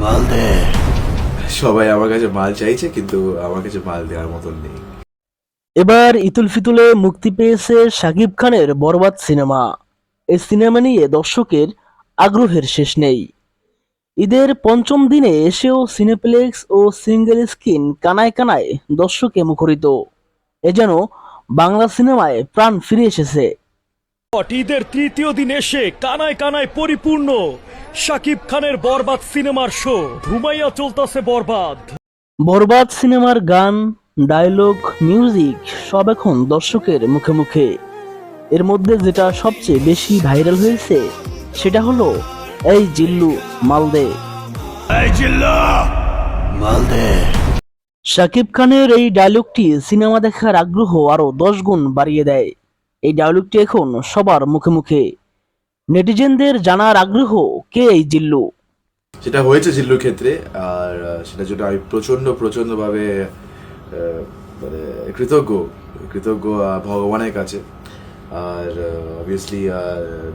মাল দে সবাই আমার কাছে মাল চাইছে কিন্তু আমার কাছে মাল দেওয়ার মতন নেই। এবার ইতুল ফিতুলে মুক্তি পেয়েছে শাকিব খানের বরবাদ সিনেমা। এই সিনেমা নিয়ে দর্শকের আগ্রহের শেষ নেই। ঈদের পঞ্চম দিনে এসেও সিনেপ্লেক্স ও সিঙ্গেল স্ক্রিন কানায় কানায় দর্শকে মুখরিত। এ যেন বাংলা সিনেমায় প্রাণ ফিরে এসেছে। ঈদের তৃতীয় দিন এসে কানায় কানায় পরিপূর্ণ। শাকিব খানের বরবাদ সিনেমার শো ঘুমাইয়া চলতেছে বরবাদ। বরবাদ সিনেমার গান ডায়লগ মিউজিক সব এখন দর্শকের মুখে মুখে। এর মধ্যে যেটা সবচেয়ে বেশি ভাইরাল হয়েছে সেটা হলো এই জিল্লু মালদে। এই জিল্লু মাল দে শাকিব খানের এই ডায়লগটি সিনেমা দেখার আগ্রহ আরও দশ গুণ বাড়িয়ে দেয়। এই ডায়লগটি এখন সবার মুখে মুখে। নেটিজেনদের জানার আগ্রহ কে এই জিল্লু? সেটা হয়েছে জিল্লুর ক্ষেত্রে আর সেটার জন্য আমি প্রচণ্ড প্রচন্ডভাবে আহ, মানে কৃতজ্ঞ কৃতজ্ঞ ভগবানের কাছে। আর অবভিয়াসলি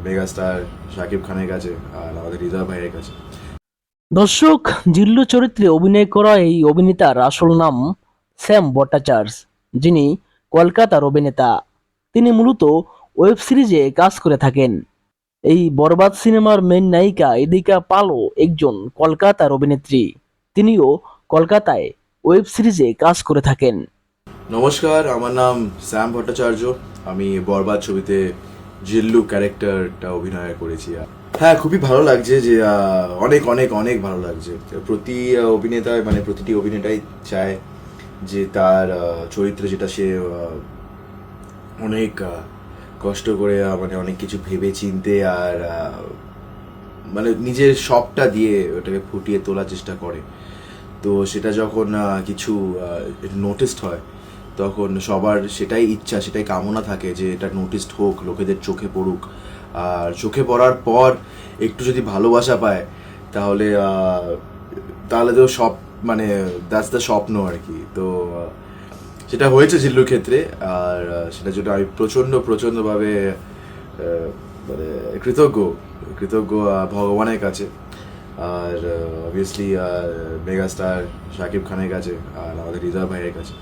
মেগাস্টার শাকিব খানের কাছে আর আমাদের হৃদয় ভাইয়ের কাছে। দর্শক জিল্লু চরিত্রে অভিনয় করা এই অভিনেতার আসল নাম স্যাম ভট্টাচার্য যিনি কলকাতার অভিনেতা। তিনি মূলত ওয়েব সিরিজে কাজ করে থাকেন। এই বরবাদ সিনেমার মেন নায়িকা ইদিকা পালও একজন কলকাতার অভিনেত্রী। তিনিও কলকাতায় ওয়েব সিরিজে কাজ করে থাকেন। নমস্কার, আমার নাম শ্যাম ভট্টাচার্য। আমি বরবাদ ছবিতে জিল্লু ক্যারেক্টারটা অভিনয় করেছি। হ্যাঁ খুবই ভালো লাগছে যে অনেক অনেক অনেক ভালো লাগছে। প্রতি অভিনেতা মানে প্রতিটি অভিনেতাই চায় যে তার চরিত্রে যেটা সে অনেক কষ্ট করে মানে অনেক কিছু ভেবে চিনতে আর মানে নিজের সবটা দিয়ে ওটাকে ফুটিয়ে তোলার চেষ্টা করে। তো সেটা যখন কিছু নোটিসড হয়, তখন সবার সেটাই ইচ্ছা, সেটাই কামনা থাকে যে এটা নোটিসড হোক, লোকেদের চোখে পড়ুক। আর চোখে পড়ার পর একটু যদি ভালোবাসা পায়, তাহলে তাহলে তো সব মানে দ্যাটস দ্য স্বপ্ন আর কি। তো সেটা হয়েছে জিল্লুর ক্ষেত্রে, আর সেটা সেটার জন্য আমি প্রচণ্ড, প্রচণ্ডভাবে মানে কৃতজ্ঞ কৃতজ্ঞ ভগবানের কাছে। আর অবভিয়াসলি মেগাস্টার শাকিব খানের কাছে, আর আমাদের রিজার্ভ ভাইয়ের কাছে।